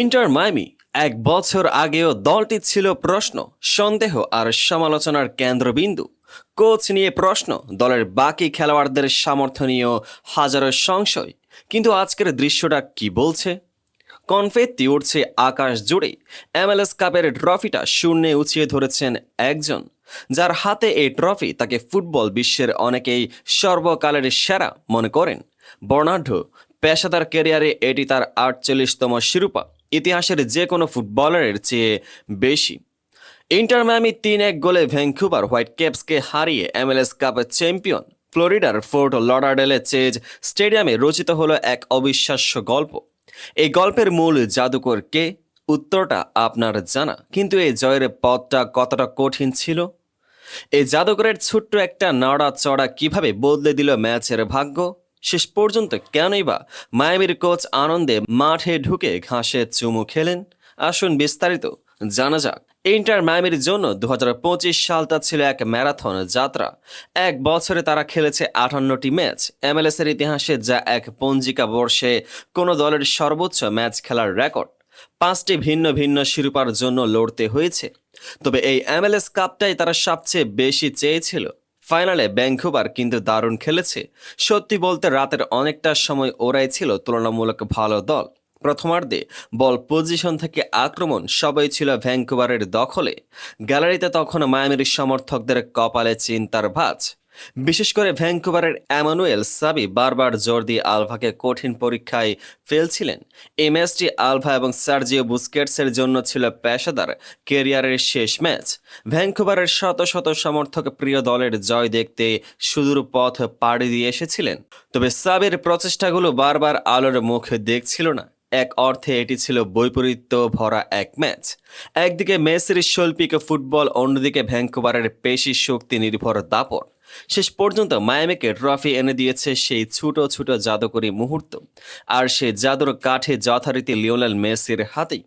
Inter মাইমি এক বছর আগেও দলটি ছিল প্রশ্ন, সন্দেহ আর সমালোচনার কেন্দ্রবিন্দু। কোচ নিয়ে প্রশ্ন, দলের বাকি খেলোয়াড়দের সামর্থ্য নিয়েও হাজারো সংশয়। কিন্তু আজকের দৃশ্যটা কি বলছে? কনফেত্তি উঠছে আকাশ জুড়ে। এমএলএস কাপের ট্রফিটা শূন্যে উঁচিয়ে ধরেছেন একজন। যার হাতে এই ট্রফি তাকে ফুটবল বিশ্বের অনেকেই সর্বকালের সেরা মনে করেন। বর্ণাঢ্য পেশাদার ক্যারিয়ারে এটি তার আটচল্লিশতম শিরোপা। ইতিহাসের যে কোনো ফুটবলারের চেয়ে বেশি। ইন্টার মায়ামি তিন এক গোলে ভ্যাঙ্কুভার হোয়াইট ক্যাপসকে হারিয়ে এমএলএস কাপের চ্যাম্পিয়ন ফ্লোরিডার ফোর্ট লডারডেলে চেজ স্টেডিয়ামে রচিত হলো এক অবিশ্বাস্য গল্প। এই গল্পের মূল জাদুকর কে? উত্তরটা আপনার জানা। কিন্তু এই জয়ের পথটা কতটা কঠিন ছিল? এই জাদুকরের ছোট্ট একটা নাড়া চড়া কীভাবে বদলে দিল ম্যাচের ভাগ্য? শেষ পর্যন্ত কেনই বা মায়ামির কোচ আনন্দে মাঠে ঢুকে ঘাসে চুমু খেলেন? আসুন বিস্তারিত জানা যাক। ইন্টার মায়ামির জন্য দু সালটা ছিল এক ম্যারাথন যাত্রা। এক বছরে তারা খেলেছে আটান্নটি ম্যাচ। এমএলএস এর ইতিহাসে যা এক পঞ্জিকা বর্ষে কোনো দলের সর্বোচ্চ ম্যাচ খেলার রেকর্ড। পাঁচটি ভিন্ন ভিন্ন শিরোপার জন্য লড়তে হয়েছে। তবে এই এমএলএস কাপটাই তারা সবচেয়ে বেশি চেয়েছিল। ফাইনালে ব্যাংকুবার কিন্তু দারুণ খেলেছে। সত্যি বলতে রাতের অনেকটা সময় ওরাই ছিল তুলনামূলক ভালো দল। প্রথমার্ধে বল পজিশন থেকে আক্রমণ সবাই ছিল ভ্যাঙ্কুভারের দখলে। গ্যালারিতে তখন মায়ামির সমর্থকদের কপালে চিন্তার ভাঁজ। বিশেষ করে ভ্যাঙ্কুভারের অ্যামানুয়েল সাবি বারবার জোর দিয়ে আলভাকে কঠিন পরীক্ষায় ফেলছিলেন। এই ম্যাচটি আলভা এবং সার্জিও বুস্কেটসের জন্য ছিল পেশাদার কেরিয়ারের শেষ ম্যাচ। ভ্যাঙ্কুভারের শত শত সমর্থক প্রিয় দলের জয় দেখতে সুদূর পথ পাড়ি দিয়ে এসেছিলেন। তবে সাবির প্রচেষ্টাগুলো বারবার আলোর মুখ দেখছিল না। এক অর্থে এটি ছিল বৈপরীত্য ভরা এক ম্যাচ। একদিকে মেসির শৈল্পিক ফুটবল, অন্যদিকে ভ্যাঙ্কুভারের পেশি শক্তি নির্ভর দাপট। শেষ পর্যন্ত মায়ামিকে ট্রফি এনে দিয়েছে সেই ছোট ছোট জাদুকরী মুহূর্ত। আর সেই জাদুর কাঠে যথারীতি লিওনেল মেসির হাতেই।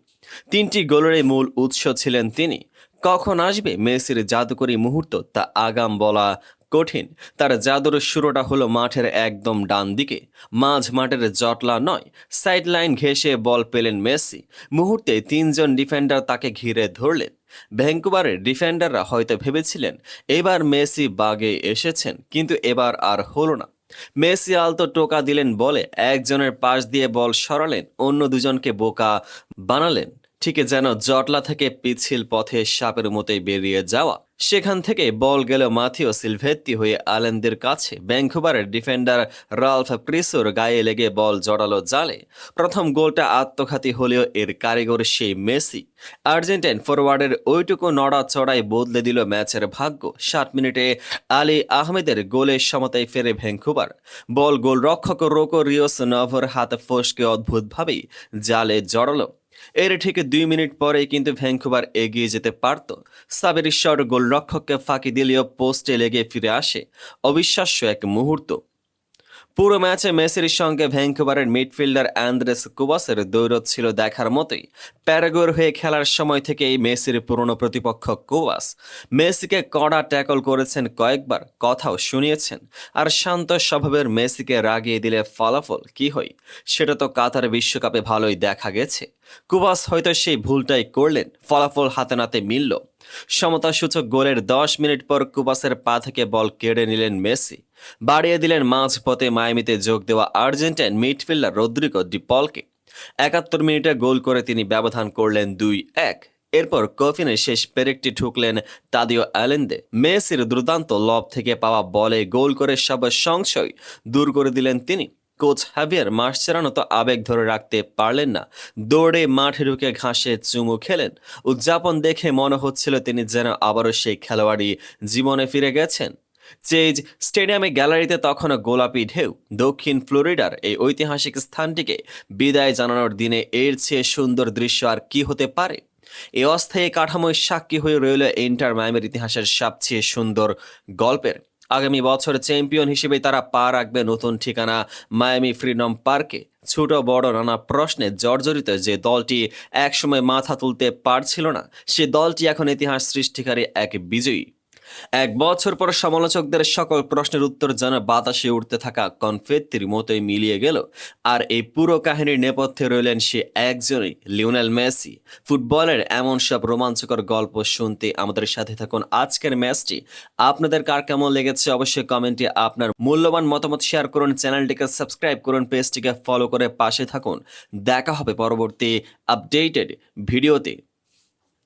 তিনটি গোলের মূল উৎস ছিলেন তিনি। কখন আসবে মেসির জাদুকরী মুহূর্ত তা আগাম বলা কঠিন। তার জাদুর শুরুটা হলো মাঠের একদম ডান দিকে। মাঝ মাঠের জটলা নয় সাইড লাইন ঘেঁষে বল পেলেন মেসি। মুহূর্তে তিনজন ডিফেন্ডার তাকে ঘিরে ধরলেন। ভ্যাঙ্কুভারের ডিফেন্ডাররা হয়তো ভেবেছিলেন, এবার মেসি বাগে এসেছেন। কিন্তু এবার আর হলো না। মেসি আলতো টোকা দিলেন বলে একজনের পাশ দিয়ে বল সরালেন, অন্য দুজনকে বোকা বানালেন। ঠিক যেন জটলা থেকে পিছিল পথে সাপের মতোই বেরিয়ে যাওয়া। সেখান থেকে বল গেল মাথিও সিলভেত্তি হয়ে আলেনদের কাছে। ব্যাঙ্কুভারের ডিফেন্ডার রালফ ক্রিসোর গায়ে লেগে বল জড়ালো জালে। প্রথম গোলটা আত্মঘাতী হলেও এর কারিগর সেই মেসি। আর্জেন্টাইন ফরওয়ার্ডের ওইটুকু নড়া চড়াই বদলে দিল ম্যাচের ভাগ্য। ষাট মিনিটে আলী আহমেদের গোলের সমতায় ফেরে ভ্যাঙ্কুভার বল গোলরক্ষক রোকো রিওস নভর হাত ফসকে অদ্ভুতভাবেই জালে জড়ালো। এর ঠিক দুই মিনিট পরেই কিন্তু ভ্যাঙ্কুভার এগিয়ে যেতে পারত। সাবের ঈশ্বর গোলরক্ষককে ফাঁকি দিলেও পোস্টে লেগে ফিরে আসে। অবিশ্বাস্য এক মুহূর্ত। পুরো ম্যাচে মেসির সঙ্গে ভ্যাঙ্কুভারের মিডফিল্ডার অ্যান্দ্রেস কুবাসের দৌড়ত ছিল দেখার মতোই। প্যারাগোর হয়ে খেলার সময় থেকেই মেসির পুরনো প্রতিপক্ষ কুবাস। মেসিকে কড়া ট্যাকল করেছেন কয়েকবার, কথাও শুনিয়েছেন। আর শান্ত স্বভাবের মেসিকে রাগিয়ে দিলে ফলাফল কি হয়, সেটা তো কাতার বিশ্বকাপে ভালোই দেখা গেছে। কুবাস হয়তো সেই ভুলটাই করলেন, ফলাফল হাতে নাতে মিলল। সমতাসূচক গোলের দশ মিনিট পর কুবাসের পা থেকে বল কেড়ে নিলেন মেসি। বাড়িয়ে দিলেন মাঝপথে মায়ামিতে যোগ দেওয়া আর্জেন্টাইন মিডফিল্ডার রদ্রিগো ডিপলকে একাত্তর মিনিটে গোল করে তিনি ব্যবধান করলেন দুই এক। এরপর কফিনে শেষ পেরেকটি ঠুকলেন তাদিও অ্যালেন্দে। মেসির দুর্দান্ত লব থেকে পাওয়া বলে গোল করে সব সংশয় দূর করে দিলেন তিনি। কোচ হ্যাভিয়ার মার্চেরানো তো আবেগ ধরে রাখতে পারলেন না। দৌড়ে মাঠে ঢুকে ঘাসে চুমু খেলেন। উদযাপন দেখে মনে হচ্ছিল তিনি যেন আবারও সেই খেলোয়াড়ি জীবনে ফিরে গেছেন। চেজ স্টেডিয়ামে গ্যালারিতে তখনও গোলাপি ঢেউ। দক্ষিণ ফ্লোরিডার এই ঐতিহাসিক স্থানটিকে বিদায় জানানোর দিনে এর চেয়ে সুন্দর দৃশ্য আর কি হতে পারে? এই অস্থায়ী কাঠামোয় সাক্ষী হয়ে রইল ইন্টার মায়ামের ইতিহাসের সবচেয়ে সুন্দর গল্পের। আগামী বছর চ্যাম্পিয়ন হিসেবে তারা পা রাখবে নতুন ঠিকানা মায়ামি ফ্রিডম পার্কে। ছোট বড় নানা প্রশ্নে জর্জরিত যে দলটি একসময় মাথা তুলতে পারছিল না, সে দলটি এখন ইতিহাস সৃষ্টিকারী এক বিজয়ী। এক বছর পর সমালোচকদের সকল প্রশ্নের উত্তর যেন বাতাসে উঠতে থাকা কনফেত্তির মতোই মিলিয়ে গেল। আর এই পুরো কাহিনীর নেপথ্যে রইলেন সে একজনই, লিওনেল মেসি। ফুটবলের এমন সব রোমাঞ্চকর গল্প শুনতে আমাদের সাথে থাকুন আজকের ম্যাচটি। আপনাদের কার কেমন লেগেছে অবশ্যই কমেন্টে আপনার মূল্যবান মতামত শেয়ার করুন, চ্যানেলটিকে সাবস্ক্রাইব করুন, পেজটিকে ফলো করে পাশে থাকুন। দেখা হবে পরবর্তী আপডেটেড ভিডিওতে।